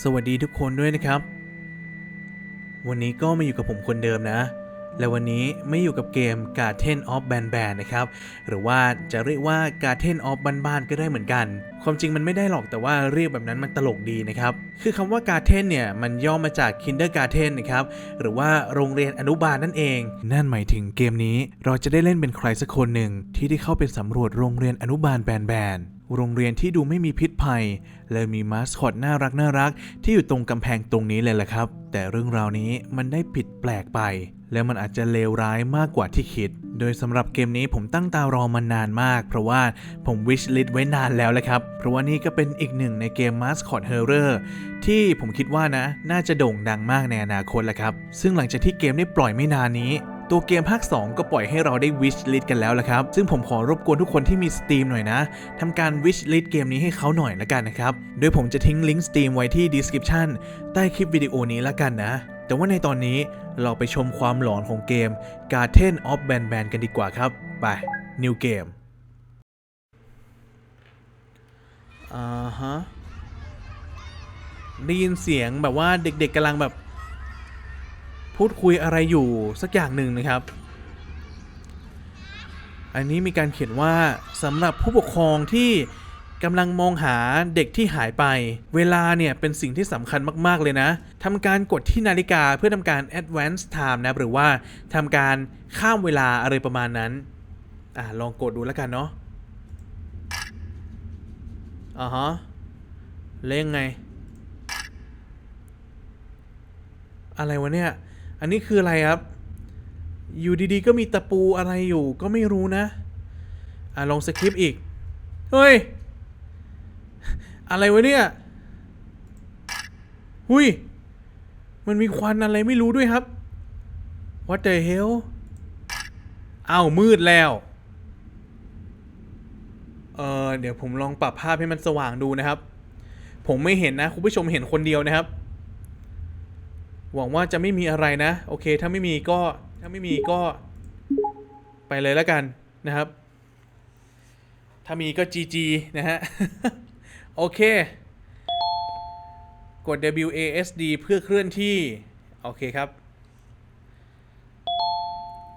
สวัสดีทุกคนด้วยนะครับ วันนี้ก็มาอยู่กับผมคนเดิมนะ และวันนี้ไม่อยู่กับเกม Garden of Ban Ban นะครับ หรือว่าจะเรียกว่า Garden of บ้านๆก็ได้เหมือนกัน ความจริงมันไม่ได้หรอกแต่ว่าเรียกแบบนั้นมันตลกดีนะครับ คือคำว่า Garden เนี่ย มันย่อมาจาก Kindergarten นะครับ หรือว่าโรงเรียนอนุบาลนั่นเอง นั่นหมายถึงเกมนี้เราจะได้เล่นเป็นใครสักคนหนึ่งที่ได้เข้าไปสำรวจโรงเรียนอนุบาลแบนแบน โรงเรียนที่ดูไม่มีพิษภัย และมีมาสคอตน่ารักน่ารักที่อยู่ตรงกำแพงตรงนี้เลยแหละครับ แต่เรื่องราวนี้มันได้ผิดแปลกไป และมันอาจจะเลวร้ายมากกว่าที่คิด โดยสำหรับเกมนี้ผมตั้งตารอมานานมาก เพราะว่าผมวิชลิสไว้นานแล้วแหละครับ เพราะว่านี่ก็เป็นอีกหนึ่งในเกม Mascot Horror ที่ผมคิดว่านะ น่าจะโด่งดังมากในอนาคตแหละครับ ซึ่งหลังจากที่เกมได้ปล่อยไม่นานนี้ ตัวเกมภาค 2 ก็ปล่อยให้เราได้ wish list กันแล้วละครับ ซึ่งผมขอรบกวนทุกคนที่มี Steam หน่อยนะทำการ wish list เกมนี้ให้เขาหน่อยละกันนะครับ โดยผมจะทิ้งลิงก์ Steam ไว้ที่ description ใต้คลิปวิดีโอนี้ละกันนะ แต่ว่าในตอนนี้เราไปชมความหลอนของเกม Garden of Ban Ban กันดีกว่าครับ ไป New Game อ่าฮะได้ยินเสียงแบบว่าเด็กๆกำลังแบบ พูดคุยอะไรอยู่สักอย่างหนึ่งนะครับ อันนี้มีการเขียนว่าสำหรับผู้ปกครองที่กำลังมองหาเด็กที่หายไป เวลาเนี่ยเป็นสิ่งที่สำคัญมาก ๆ เลยนะทำการกดที่นาฬิกาเพื่อทำการ advance time นะ หรือว่าทำการข้ามเวลาอะไรประมาณนั้น อ่าลองกดดูแล้วกันเนาะอ่าฮะเล่งไง อะไรวะเนี่ย อันนี้คืออะไรครับ อยู่ดีๆ ก็มีตะปูอะไรอยู่ก็ไม่รู้นะ อะลองสคริปต์อีก เฮ้ย อะไรวะเนี่ย หุยมันมีควันอะไรไม่รู้ด้วยครับ What the hell อ้าวมืดแล้ว เออเดี๋ยวผมลองปรับภาพให้มันสว่างดูนะครับ ผมไม่เห็นนะ คุณผู้ชมเห็นคนเดียวนะครับ หวังว่าจะไม่มีอะไรนะ โอเค ถ้าไม่มีก็ถ้าไม่มีก็ ไปเลยแล้วกันนะครับ ถ้ามีก็ GG นะฮะ โอเค กด WASD เพื่อเคลื่อนที่ โอเคครับ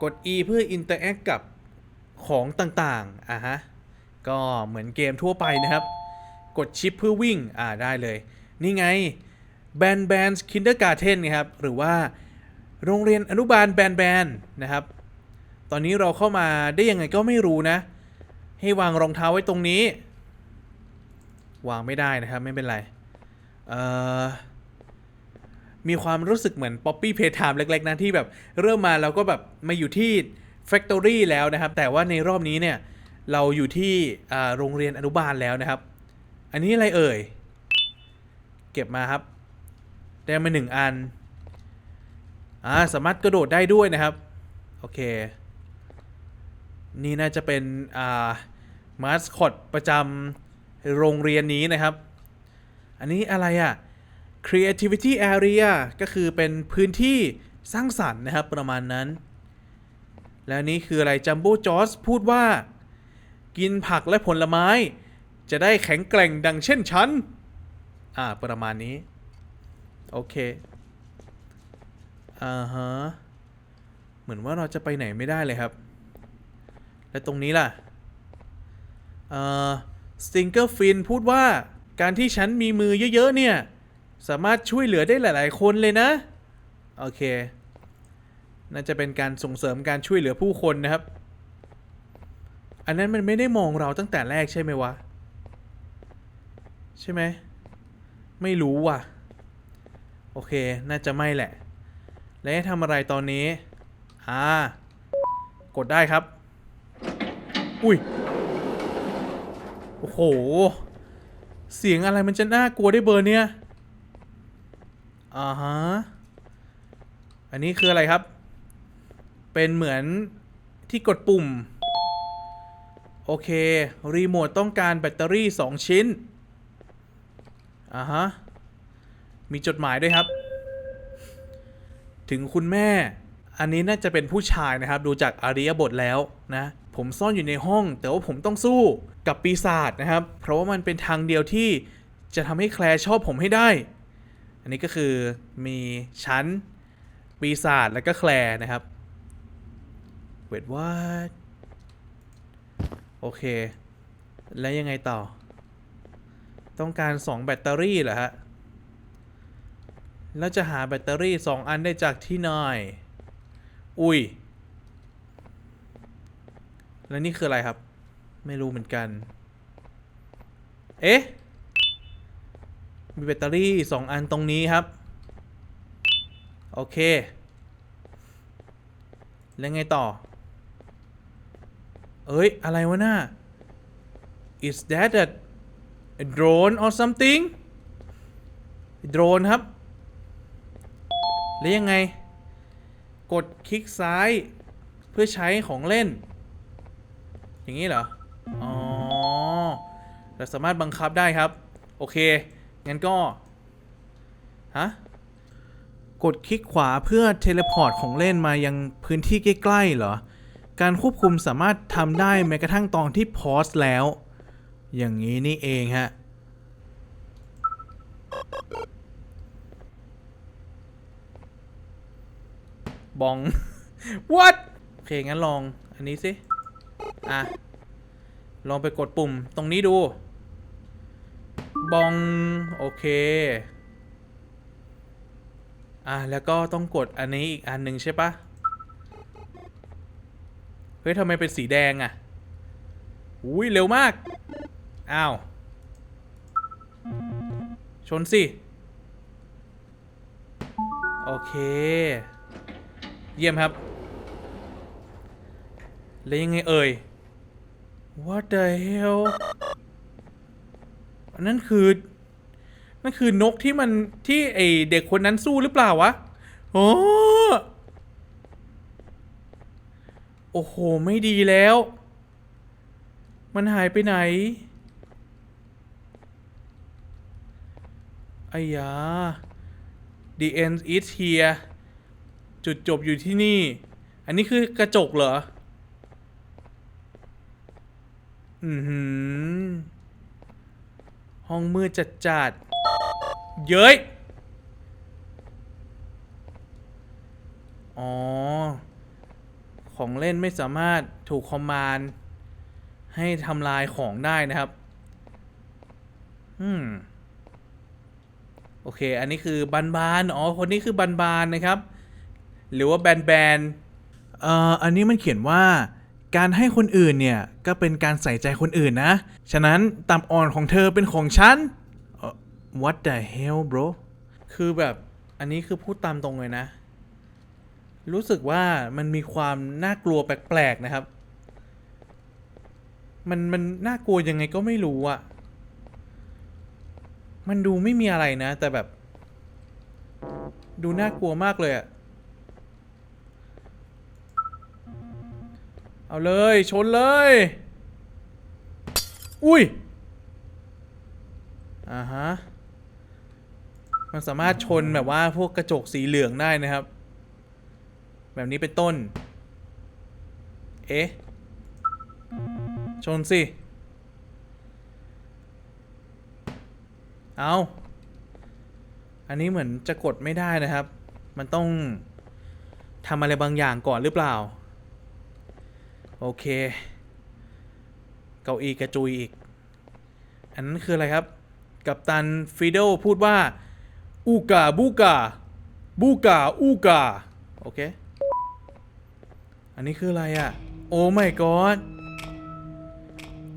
กด E เพื่อ interact กับของต่างๆ อะฮะ ก็เหมือนเกมทั่วไปนะครับ กดชิปเพื่อวิ่ง อ่าได้เลย นี่ไง แบนแบนคินเดอร์การ์เทนนะครับหรือว่าโรงเรียนอนุบาลแบนแบนนะครับ ตอนนี้เราเข้ามาได้ยังไงก็ไม่รู้นะ ให้วางรองเท้าไว้ตรงนี้ วางไม่ได้นะครับไม่เป็นไรเอ่อมีความรู้สึกเหมือน Poppy Playtime เล็กๆนะที่แบบเริ่มมาเราก็แบบมาอยู่ที่ Factory แล้วนะครับ แต่ว่าในรอบนี้เนี่ยเราอยู่ที่โรงเรียนอนุบาลแล้วนะครับ อันนี้อะไรเอ่ย เก็บมาครับ ได้มาหนึ่งอัน อ่า สามารถกระโดดได้ด้วยนะครับ โอเค นี่น่าจะเป็น อ่า มาสคอตประจำโรงเรียนนี้นะครับ อันนี้อะไรอะ่ะ creativity area ก็คือเป็นพื้นที่สร้างสรรค์นะครับ ประมาณนั้น แล้วนี่คืออะไรจัมโบ้จอสพูดว่า กินผักและผลไม้ จะได้แข็งแกร่งดังเช่นฉัน อ่า ประมาณนี้ โอเค อ่าฮะ เหมือนว่าเราจะไปไหนไม่ได้เลยครับ และตรงนี้ล่ะ เอ่อ สติงเกอร์ฟินพูดว่าการที่ฉันมีมือเยอะ ๆ เนี่ย สามารถช่วยเหลือได้หลาย ๆ คนเลยนะ โอเค น่าจะเป็นการส่งเสริมการช่วยเหลือผู้คนนะครับ อันนั้นมันไม่ได้มองเราตั้งแต่แรกใช่ไหมวะ ใช่ไหม ไม่รู้ว่ะ โอเค น่าจะไม่แหละ แล้วทำอะไรตอนนี้ อ่า กดได้ครับ อุ้ย โอ้โห เสียงอะไรมันจะน่ากลัวได้เบอร์เนี้ยอ่าฮะ อันนี้คืออะไรครับ เป็นเหมือนที่กดปุ่ม โอเค รีโมทต้องการแบตเตอรี่ 2 ชิ้น อ่าฮะ มีจดหมายด้วยครับ ถึงคุณแม่ อันนี้น่าจะเป็นผู้ชายนะครับ ดูจากอาริยบทแล้วนะ ผมซ่อนอยู่ในห้อง แต่ว่าผมต้องสู้กับปีศาจนะครับ เพราะว่ามันเป็นทางเดียวที่จะทำให้แคลร์ชอบผมให้ได้ อันนี้ก็คือมีชั้นปีศาจแล้วก็แคลร์นะครับ เวทว่าโอเค แล้วยังไงต่อ ต้องการ 2 แบตเตอรี่เหรอฮะ แล้วจะหาแบตเตอรี่ 2 อันได้จากที่ไหนอุ้ย แล้วนี่คืออะไรครับ ไม่รู้เหมือนกัน เอ๊ะ มีแบตเตอรี่ 2 อันตรงนี้ครับ โอเค แล้วไงต่อ เอ้ย อะไรวะน่า is that a, a drone or something โดรนครับ แล้วยังไง กดคลิกซ้ายเพื่อใช้ของเล่น อย่างนี้เหรอ อ๋อ เราสามารถบังคับได้ครับ โอเค งั้นก็ ฮะ กดคลิกขวาเพื่อเทเลพอร์ตของเล่นมายังพื้นที่ใกล้ๆเหรอ การควบคุมสามารถทำได้แม้กระทั่งตอนที่พอสแล้ว อย่างนี้นี่เองฮะ บอง what โอเค งั้นลองอันนี้สิ อะ ลองไปกดปุ่มตรงนี้ดู บอง โอเค อะ แล้วก็ต้องกดอันนี้อีกอันหนึ่งใช่ปะเฮ้ยทำไมเป็นสีแดงอะ่ะอุ้ยเร็วมาก อ้าว ชนสิ โอเค เยี่ยมครับ แล้วยังไงเอ่ย What the hell อันนั้นคือนั่นคือนกที่มันที่ไอเด็กคนนั้นสู้หรือเปล่าวะ โอ้โอ้โห ไม่ดีแล้ว มันหายไปไหนไอ้ยา The end is here จุดจบอยู่ที่นี่ อันนี้คือกระจกเหรอ อือหือ ห้องมืดจัดจัดๆเย้ย อ๋อ ของเล่นไม่สามารถถูกคอมมานด์ให้ทำลายของได้นะครับ อืม โอเค อันนี้คือบันบานๆอ๋อ คนนี้คือบันบานๆนะครับ หรือว่าแบนแบนๆเอ่ออันนี้มันเขียนว่า การให้คนอื่นเนี่ย ก็เป็นการใส่ใจคนอื่นนะ ฉะนั้นตับอ่อนของเธอเป็นของฉันเอ่อ what the hell bro คือแบบอันนี้คือพูดตามตรงเลยนะ รู้สึกว่ามันมีความน่ากลัวแปลกๆนะครับ มันมันน่ากลัวยังไงก็ไม่รู้อะมันดูไม่มีอะไรนะ แต่แบบ ดูน่ากลัวมากเลยอะ เอาเลย ชนเลย อุ้ย อ่าฮะ มันสามารถชนแบบว่าพวกกระจกสีเหลืองได้นะครับ แบบนี้เป็นต้น เอ๊ะ ชนสิ เอาอันนี้เหมือนจะกดไม่ได้นะครับ มันต้องทำอะไรบางอย่างก่อนหรือเปล่า โอเค เก้าอี้กระจุยอีก อันนั้นคืออะไรครับ กับตันฟิโดพูดว่า อูกาบูกาบูกาอูกาโอเค อันนี้คืออะไรอะ่ะโอ้ my god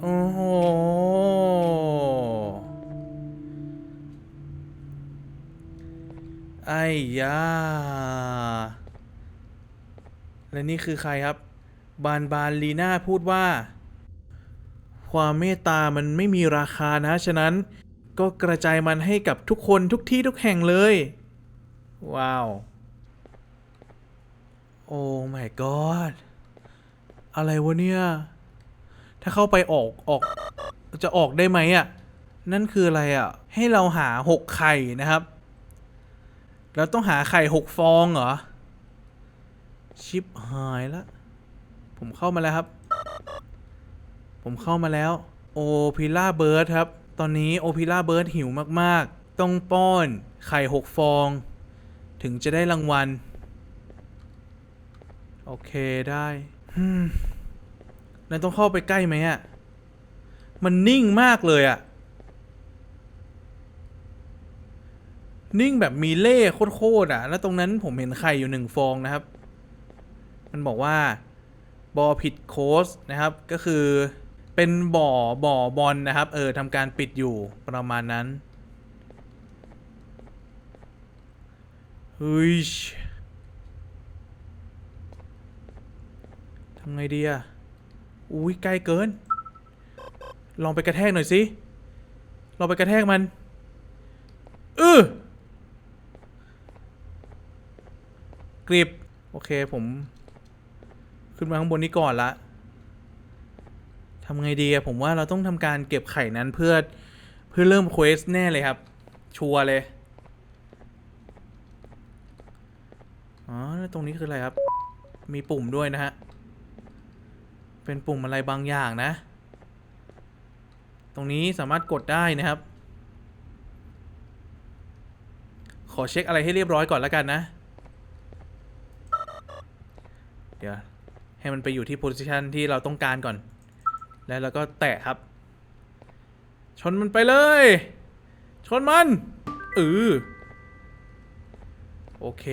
โอ้โหไอ้ยา และนี่คือใครครับ บานบานลีน่าพูดว่า ความเมตตามันไม่มีราคานะ ฉะนั้น ก็กระจายมันให้กับทุกคนทุกที่ทุกแห่งเลย ว้าว โอ้ my god อะไรวะเนี่ย ถ้าเข้าไปออกออก จะออกได้ไหมอะ่ะ นั่นคืออะไรอะ่ะ ให้เราหาหกไข่นะครับ แล้วต้องหาไข่หกฟองเหรอ ชิปหายละ ผมเข้ามาแล้วครับ ผมเข้ามาแล้ว โอพิล่าเบิร์ดครับ ตอนนี้โอพิล่าเบิร์ดหิวมากๆ ต้องป้อนไข่หกฟอง ถึงจะได้รางวัล โอเคได้นายต้องเข้าไปใกล้ไหมอะมันนิ่งมากเลยอะนิ่งแบบมีเล่โคตรๆอะ แล้วตรงนั้นผมเห็นไข่อยู่หนึ่งฟองนะครับ มันบอกว่า บอผิดโค้สนะครับ ก็คือเป็นบ่อบ่อบอลนะครับ เออทำการปิดอยู่ประมาณนั้นเฮ้ยทำไงดีอะอุ้ยใกล้เกิน ลองไปกระแทกหน่อยสิลองไปกระแทกมันเออกริบ โอเคผม ขึ้นมาข้างบนนี้ก่อนละทำไงดีอะผมว่าเราต้องทำการเก็บไข่นั้นเพื่อเพื่อเริ่มเควสแน่เลยครับ ชัวร์เลย อ๋อแล้วตรงนี้คืออะไรครับ มีปุ่มด้วยนะฮะ เป็นปุ่มอะไรบางอย่างนะ ตรงนี้สามารถกดได้นะครับ ขอเช็คอะไรให้เรียบร้อยก่อนแล้วกันนะ เดี๋ยว ให้มันไปอยู่ที่โพ i ิชันที่เราต้องการก่อน แล้วเราก็แตะครับ ชนมันไปเลย ชนมันเออโอเค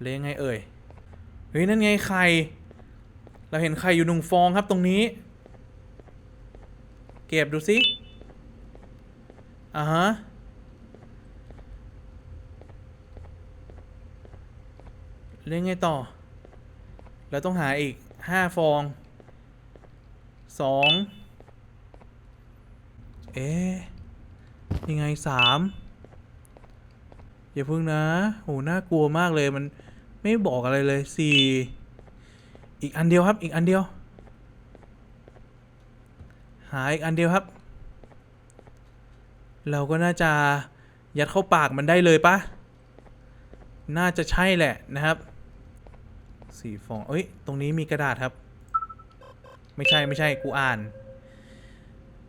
เลี้ยงไงเอ่ย เฮ้ย นั่นไงไข่ เราเห็นไข่อยู่หนึ่งฟองครับตรงนี้ เก็บดูสิอ่าฮะ เล่นไงต่อ เราต้องหาอีกห้าฟองสองเอ๊ะยังไงสามอย่าพึ่งนะโหน่ากลัวมากเลยมันไม่บอกอะไรเลยสี่อีกอันเดียวครับ อีกอันเดียว หาอีกอันเดียวครับ เราก็น่าจะยัดเข้าปากมันได้เลยปะน่าจะใช่แหละนะครับ สี่ฟอง เอ้ย ตรงนี้มีกระดาษครับ ไม่ใช่ไม่ใช่กูอ่าน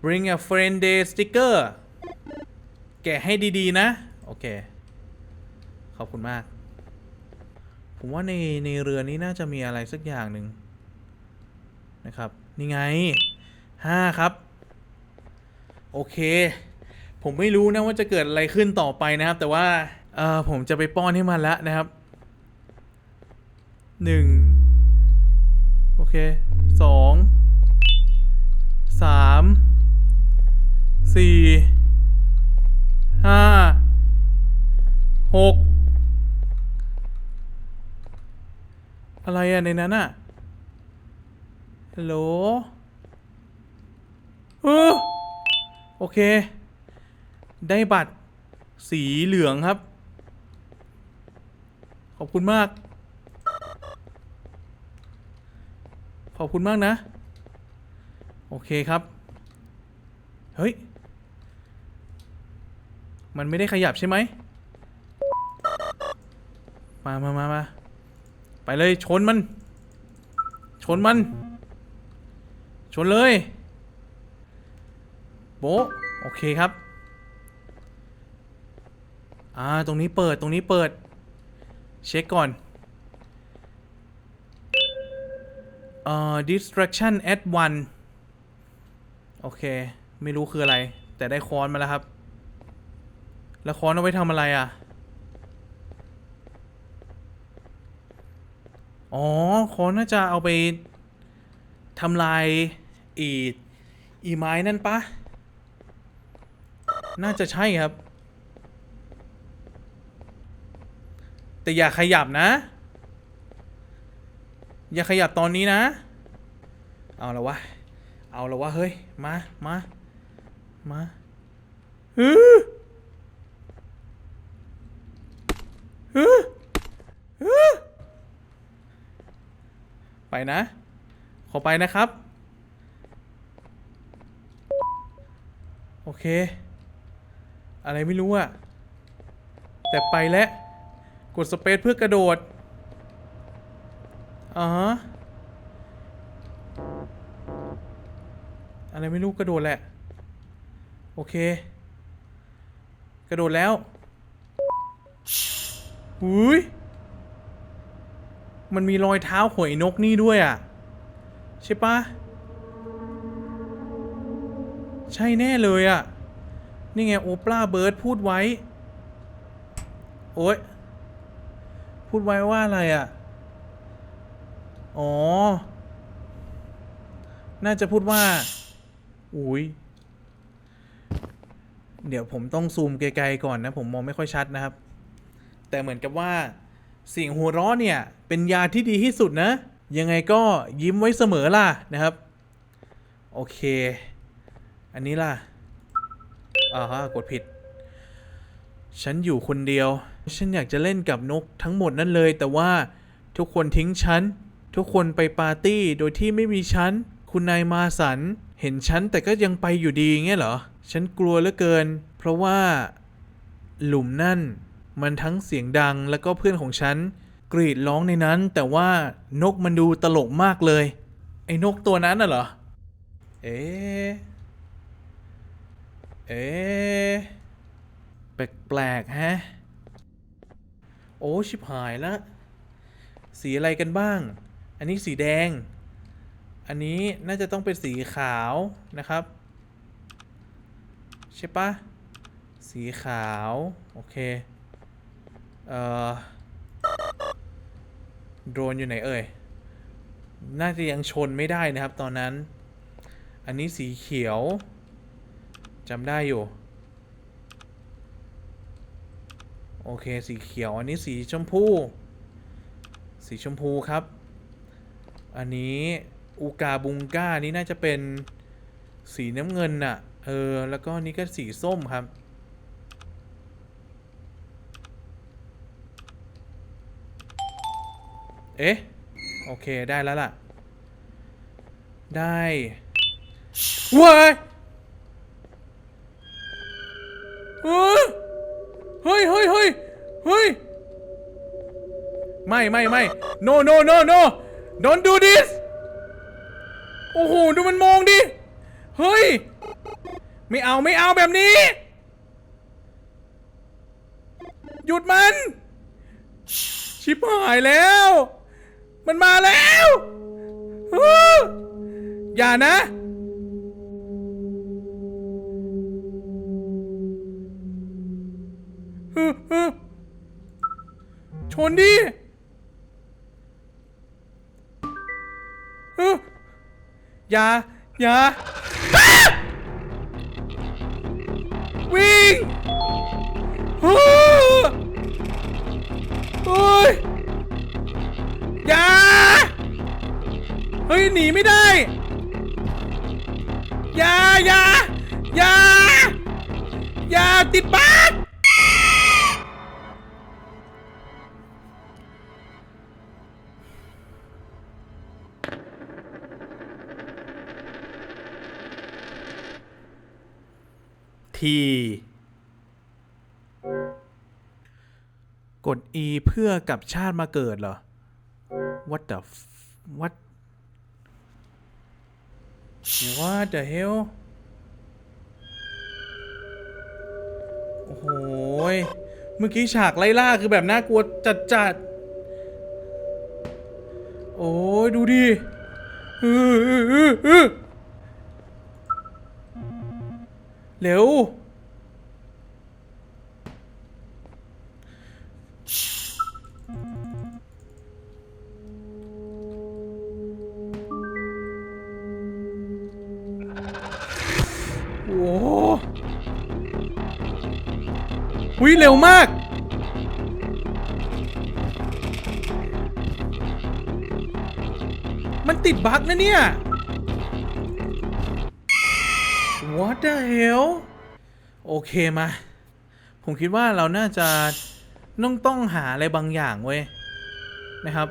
bring a friend day sticker แกะให้ดีๆนะ โอเค ขอบคุณมาก ผมว่าในในเรือนี้น่าจะมีอะไรสักอย่างหนึ่งนะครับ นี่ไงห้าครับ โอเค ผมไม่รู้นะว่าจะเกิดอะไรขึ้นต่อไปนะครับ แต่ว่าเออผมจะไปป้อนให้มันแล้วนะครับ หนึ่งโอเคสองสามสี่ห้าหกอะไรอะในนั้นอะฮัลโหลเออโอเค ได้บัตรสีเหลืองครับ ขอบคุณมาก อบคุณมากนะ โอเคครับ เฮ้ย มันไม่ได้ขยับใช่ไหม มามามามาไปเลยชนมัน ชนมัน ชนเลย โบโอเคครับ อ่า ตรงนี้เปิด ตรงนี้เปิด เช็คก่อน เอ่อ distraction at one โอเค ไม่รู้คืออะไร แต่ได้ค้อนมาแล้วครับ แล้วค้อนเอาไว้ทำอะไรอะ อ๋อ ค้อนน่าจะเอาไปทำลายอีอีไม้นั่นปะ น่าจะใช่ครับ แต่อย่าขยับนะ อย่าขยับตอนนี้นะ เอาละวะ เอาละวะ เฮ้ย มา มา มาฮึฮึฮึไปนะ ขอไปนะครับ โอเค อะไรไม่รู้อะแต่ไปแล้ว กดสเปซเพื่อกระโดด อ่าฮะอะไรไม่รู้กระโดดแหละ โอเค กระโดดแล้วอุ้ยมันมีรอยเท้าหอยนกนี่ด้วยอะ ใช่ปะใช่แน่เลยอะ นี่ไงโอปราเบิร์ดพูดไว้ โอ๊ย พูดไว้ว่าอะไรอะ อ๋อ น่าจะพูดว่า อุ้ย เดี๋ยวผมต้องซูมไกลๆก่อนนะ ผมมองไม่ค่อยชัดนะครับ แต่เหมือนกับว่าเสียงหัวเราะเนี่ย เป็นยาที่ดีที่สุดนะ ยังไงก็ยิ้มไว้เสมอล่ะนะครับ โอเค อันนี้ล่ะอ่าฮะกดผิด ฉันอยู่คนเดียว ฉันอยากจะเล่นกับนกทั้งหมดนั่นเลย แต่ว่าทุกคนทิ้งฉัน ทุกคนไปปาร์ตี้โดยที่ไม่มีฉัน คุณนายมาสัน เห็นฉันแต่ก็ยังไปอยู่ดีเงี้ยเหรอ ฉันกลัวเหลือเกิน เพราะว่า หลุมนั่น มันทั้งเสียงดังแล้วก็เพื่อนของฉัน กรีดร้องในนั้น แต่ว่านกมันดูตลกมากเลย ไอ้นกตัวนั้นน่ะเหรอ เอ๊ะเอ๊ะแปลกๆฮะ โอ้ ชิบหายละ สีอะไรกันบ้าง อันนี้สีแดง อันนี้น่าจะต้องเป็นสีขาวนะครับ ใช่ปะสีขาว โอเค เอ่อ โดรนอยู่ไหนเอ่ย น่าจะยังชนไม่ได้นะครับตอนนั้น อันนี้สีเขียวจำได้อยู่ โอเค สีเขียว อันนี้สีชมพู สีชมพูครับ อันนี้อูกาบุงก้านี่น่าจะเป็นสีน้ำเงินน่ะ เออ แล้วก็นี่ก็สีส้มครับ เอ๊ะ โอเคได้แล้วล่ะ ได้ว้ายเฮ้ยเฮ้ยเฮ้ยเฮ้ยเฮ้ยไม่ไม่ไม่ no no no no don't do this โอ้โห ดูมันมองดิ เฮ้ย ไม่เอาไม่เอาแบบนี้ หยุดมัน ชิบหายแล้ว มันมาแล้วอย่านะฮึฮึชนดิ อย่าอย่าวิ่งฮู้เฮ้ยอย่าเฮ้ยหนีไม่ได้อย่าอย่าอย่าอย่าติดปาก ทีกด E เพื่อกลับชาติมาเกิดเหรอ What the f- what What the hell โอ้โห เมื่อกี้ฉากไล่ล่าคือแบบน่ากลัวจัดจัดโอ้ยดูดิอื้ออื้ออื้ออ เร็ว โอ้โหหุยเร็วมาก มันติดบั๊กนะเนี่ย the hell โอเคมา ผมคิดว่าเราน่าจะต้องต้องหาอะไรบางอย่างเว้ยนะครับ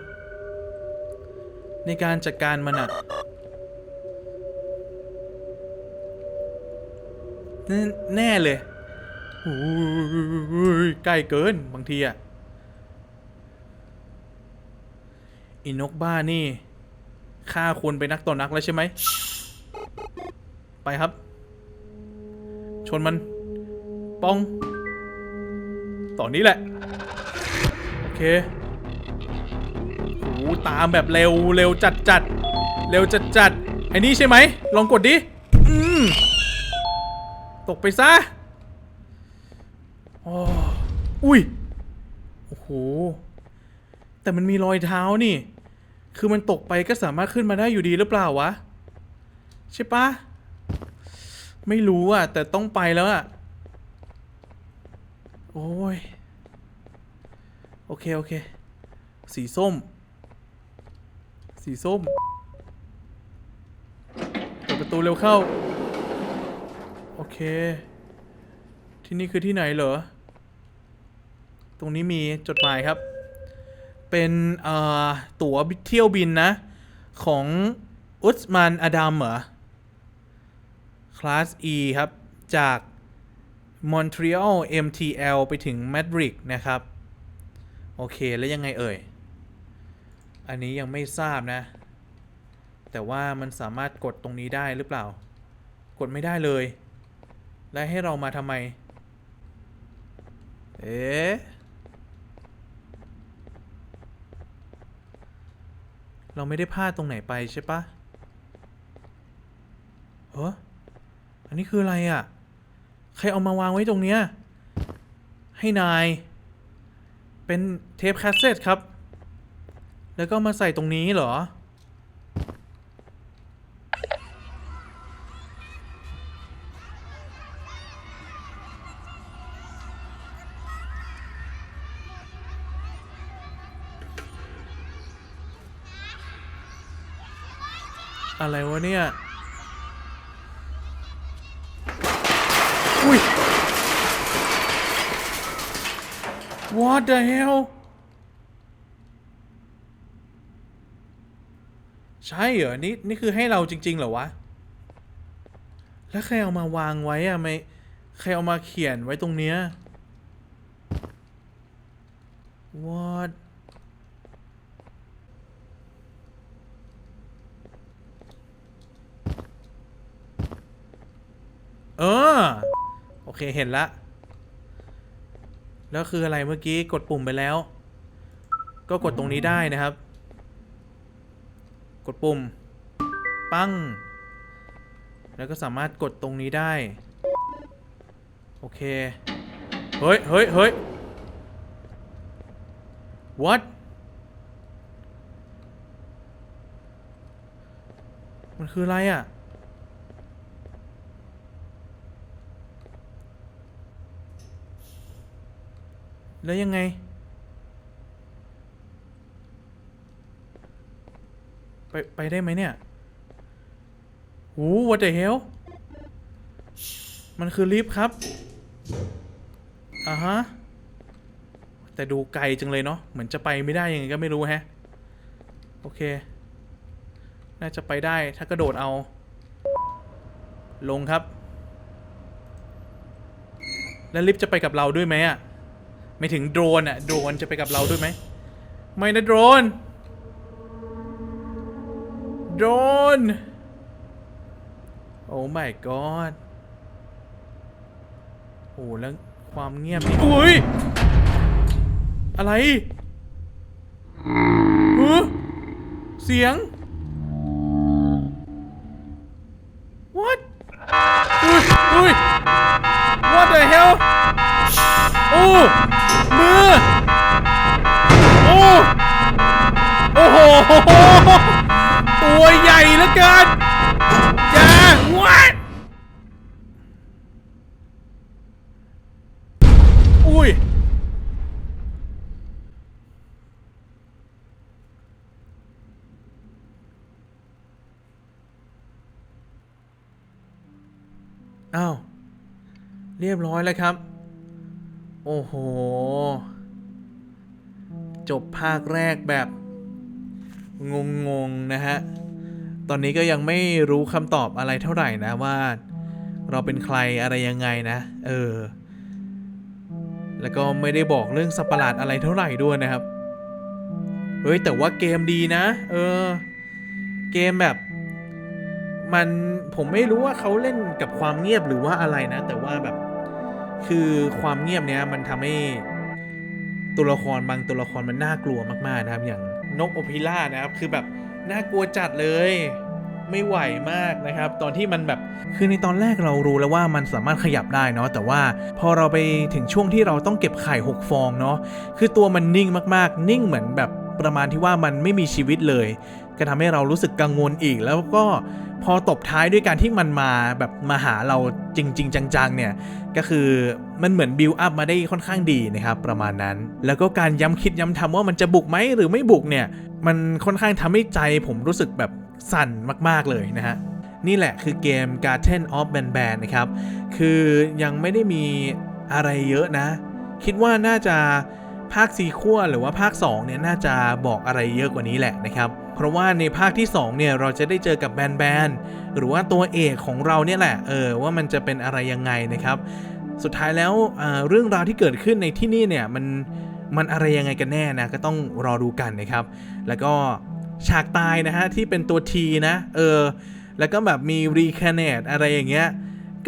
ในการจัดการมันอะแน่แน่เลยโอ้ยใกล้เกินบางทีอะอินกบ้านี่ฆ่าคนไปนักต่อนักแล้วใช่ไหม ไปครับ ชนมันปองตอนนี้แหละ โอเคโอ้ตามแบบเร็วเร็วจัดจัดเร็วจัดจัดไอ้นี่ใช่ไหม ลองกดดิอืมตกไปซะโอ้อุ้ย โอ้โห แต่มันมีรอยเท้านี่ คือมันตกไปก็สามารถขึ้นมาได้อยู่ดีหรือเปล่าวะ ใช่ปะ ไม่รู้อะ แต่ต้องไปแล้วอะ โอ้ย โอเค โอเค สีส้ม สีส้มเปิดประตูเร็วเข้า โอเค ที่นี่คือที่ไหนเหรอ ตรงนี้มีจดหมายครับ เป็นเออตั๋วเที่ยวบินนะ ของอุสมานอดัมเหรอ คลาส E ครับ จากมอนทรีออล MTL ไปถึงมาดริดนะครับ โอเค แล้วยังไงเอ่ย อันนี้ยังไม่ทราบนะ แต่ว่ามันสามารถกดตรงนี้ได้หรือเปล่า กดไม่ได้เลย และให้เรามาทำไม เอ๊ะเราไม่ได้พลาดตรงไหนไปใช่ปะเออ อันนี้คืออะไรอะ่ะ ใครเอามาวางไว้ตรงเนี้ย ให้นาย เป็นเทปแคสเซ็ตครับ แล้วก็มาใส่ตรงนี้เหรอ อะไรวะเนี่ย What the hell ใช่เหรอ นี่ นี่คือให้เราจริง ๆ เหรอวะ แล้วใครเอามาวางไว้อะไม่ใครเอามาเขียนไว้ตรงเนี้ย What เออ โอเคเห็นละ แล้วคืออะไรเมื่อกี้กดปุ่มไปแล้ว ก็กดตรงนี้ได้นะครับ กดปุ่ม ปั้ง แล้วก็สามารถกดตรงนี้ได้ โอเค เฮ้ยเฮ้ยเฮ้ย what มันคืออะไรอะ แล้วยังไง ไป ไปได้ไหมเนี่ยโอ้ what the hell มันคือลิฟต์ครับ อ่าฮะ แต่ดูไกลจังเลยเนาะ เหมือนจะไปไม่ได้ยังไงก็ไม่รู้แฮะ โอเค น่าจะไปได้ถ้ากระโดดเอา ลงครับ แล้วลิฟต์จะไปกับเราด้วยไหมอะ ไม่ถึงโดรนอะโดรนจะไปกับเราด้วยไหมไม่นะโดรนโดรนโอ้ my god โอ้แล้วความเงียบนี่อุ้ยอะไรฮะเสียง what อุ้ยอุ้ย what the hell โอ้ โหตัวใหญ่เหลือเกินจ้า what อุ้ยอ้าวเรียบร้อยแล้วครับ โอ้โห จบภาคแรกแบบ งงๆนะฮะ ตอนนี้ก็ยังไม่รู้คำตอบอะไรเท่าไหร่นะว่า เราเป็นใครอะไรยังไงนะ เออ แล้วก็ไม่ได้บอกเรื่องสัตว์ประหลาดอะไรเท่าไหร่ด้วยนะครับ เฮ้ย แต่ว่าเกมดีนะ เออ เกมแบบ มันผมไม่รู้ว่าเขาเล่นกับความเงียบหรือว่าอะไรนะ แต่ว่าแบบ คือความเงียบเนี้ยมันทำให้ตัวละครบางตัวละครมันน่ากลัวมากๆนะครับอย่าง นกโอพิล่านะครับ คือแบบน่ากลัวจัดเลยไม่ไหวมากนะครับ ตอนที่มันแบบคือในตอนแรกเรารู้แล้วว่ามันสามารถขยับได้เนาะแต่ว่าพอเราไปถึงช่วงที่เราต้องเก็บไข่6ฟองเนาะคือตัวมันนิ่งมากๆ นิ่งเหมือนแบบประมาณที่ว่ามันไม่มีชีวิตเลย ก็ทำให้เรารู้สึกกังวลอีกแล้วก็ พอตบท้ายด้วยการที่มันมาแบบมาหาเราจริง ๆ จังๆ เนี่ย ก็คือมันเหมือนบิวอัพมาได้ค่อนข้างดีนะครับ ประมาณนั้น แล้วก็การย้ำคิดย้ำทำว่ามันจะบุกไหมหรือไม่บุกเนี่ย มันค่อนข้างทำให้ใจผมรู้สึกแบบสั่นมากๆเลยนะฮะนี่แหละคือเกม Garden of b a n b a n นะครับ คือยังไม่ได้มีอะไรเยอะนะ คิดว่าน่าจะภาคซีคั่วหรือว่าภาค 2 เนี่ย น่าจะบอกอะไรเยอะกว่านี้แหละนะครับ เพราะว่าในภาคที่2เนี่ยเราจะได้เจอกับแบนแบนหรือว่าตัวเอกของเราเนี่ยแหละเออว่ามันจะเป็นอะไรยังไงนะครับ สุดท้ายแล้วเเรื่องราวที่เกิดขึ้นในที่นี่เนี่ยมันมันอะไรยังไงกันแน่นะก็ต้องรอดูกันนะครับ แล้วก็ฉากตายนะฮะที่เป็นตัวทีนะเออแล้วก็แบบมีรีแคเนตอะไรอย่างเงี้ย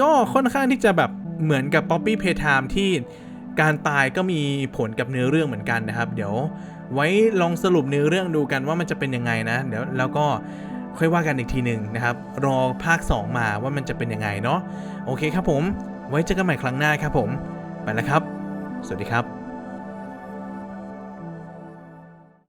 ก็ค่อนข้างที่จะแบบเหมือนกับ Poppy Playtime ที่การตายก็มีผลกับเนื้อเรื่องเหมือนกันนะครับ เดี๋ยว ไว้ลองสรุปเนื้อเรื่องดูกันว่ามันจะเป็นยังไงนะ เดี๋ยวแล้วก็ค่อยว่ากันอีกทีหนึ่งนะครับ รอภาค 2 มาว่ามันจะเป็นยังไงเนาะโอเคครับผม ไว้เจอกันใหม่ครั้งหน้าครับผม ไปแล้วครับ สวัสดีครับ